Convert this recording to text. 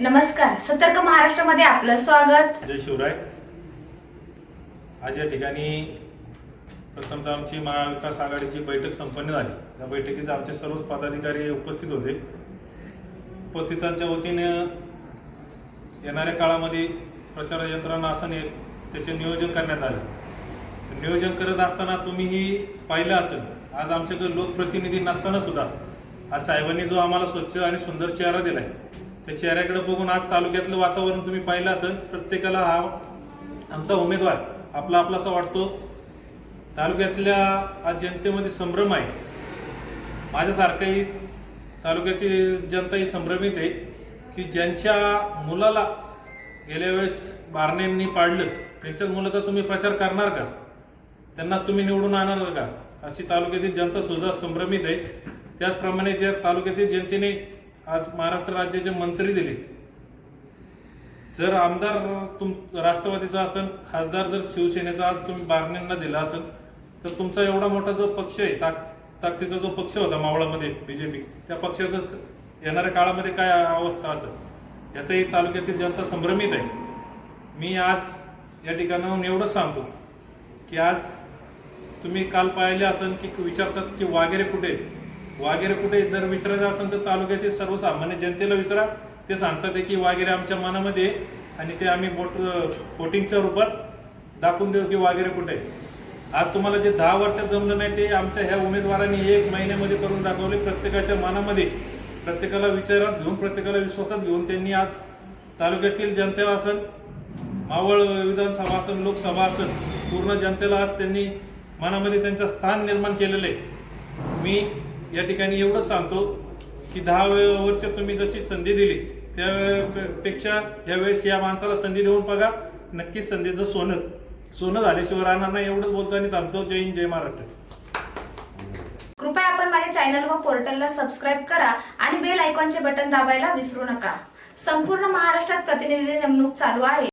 नमस्कार. सतर्क महाराष्ट्रामध्ये आपलं स्वागत. जय शिवराय. आज या ठिकाणी प्रथमतः आमची महाविकास आघाडीची बैठक संपन्न झाली. या बैठकीत आमचे सर्वच पदाधिकारी उपस्थित होते. उपस्थितांच्या वतीने येणाऱ्या काळामध्ये प्रचार यंत्रणा असं त्याचे नियोजन करण्यात आले. नियोजन करत असताना तुम्हीही पाहिलं असेल आज आमच्याकडे लोकप्रतिनिधी नसताना सुद्धा आज साहेबांनी जो आम्हाला स्वच्छ आणि सुंदर चेहरा दिलाय त्या चेहऱ्याकडे बघून आज तालुक्यातलं वातावरण तुम्ही पाहिलं असेल प्रत्येकाला हा आमचा उमेदवार आपला आपलासा वाटतो. तालुक्यातल्या आज जनतेमध्ये संभ्रम आहे. माझ्यासारखंही तालुक्यातील जनता ही संभ्रमित आहे की ज्यांच्या मुलाला गेल्या वेळेस बारण्यांनी पाडलं त्यांच्याच मुलाचा तुम्ही प्रचार करणार का? त्यांना तुम्ही निवडून आणणार का? अशी तालुक्यातील जनता सुद्धा संभ्रमित आहे. त्याचप्रमाणे ज्या तालुक्यातील जनतेने आज महाराष्ट्र राज्याचे मंत्री दिले. जर आमदार तुम राष्ट्रवादीचा असेल खासदार जर शिवसेनेचा आज तुम्ही बारण्यांना दिला असेल तर तुमचा एवढा मोठा जो पक्ष आहे ताक ताकदीचा जो पक्ष होता मावळामध्ये बीजेपी त्या पक्षाचं येणाऱ्या काळामध्ये काय अवस्था असेल? याचंही तालुक्यातील जनता संभ्रमित आहे. मी आज या ठिकाणाहून एवढंच सांगतो की आज तुम्ही काल पाहिले असेल की विचारतात की वागेरे कुठे वागेरे कुठे जर विसरायचं असेल तर तालुक्यातील सर्वसामान्य जनतेला विसरा. ते सांगतात की वागेरे आमच्या मनामध्ये आणि ते आम्ही बोट बोटिंगच्या रूपात दाखवून देऊ की वागेरे कुठे आज तुम्हाला जे दहा वर्षात जमलं नाही ते आमच्या ह्या उमेदवारांनी एक महिन्यामध्ये करून दाखवले. प्रत्येकाच्या मनामध्ये प्रत्येकाला विचारात घेऊन प्रत्येकाला विश्वासात घेऊन त्यांनी आज तालुक्यातील जनतेला असेल मावळ विधानसभा असेल लोकसभा असेल पूर्ण जनतेला आज त्यांनी मनामध्ये त्यांचं स्थान निर्माण केलेलं आहे. मी या ठिकाणी एवढंच सांगतो की दहा वे- वर्ष तुम्ही जशी संधी दिली त्यापेक्षा यावेळेस या माणसाला संधी देऊन बघा. नक्कीच संधीचं सोनं सोनं झाल्याशिवाय राहणार नाही एवढंच बोलतो आणि थांबतो. जय हिंद जय महाराष्ट्र. कृपया आपण माझ्या चॅनल व पोर्टलला सबस्क्राईब करा आणि बेल आयकॉनचे बटन दाबायला विसरू नका. संपूर्ण महाराष्ट्रात प्रतिनिधी नेमणूक चालू आहे.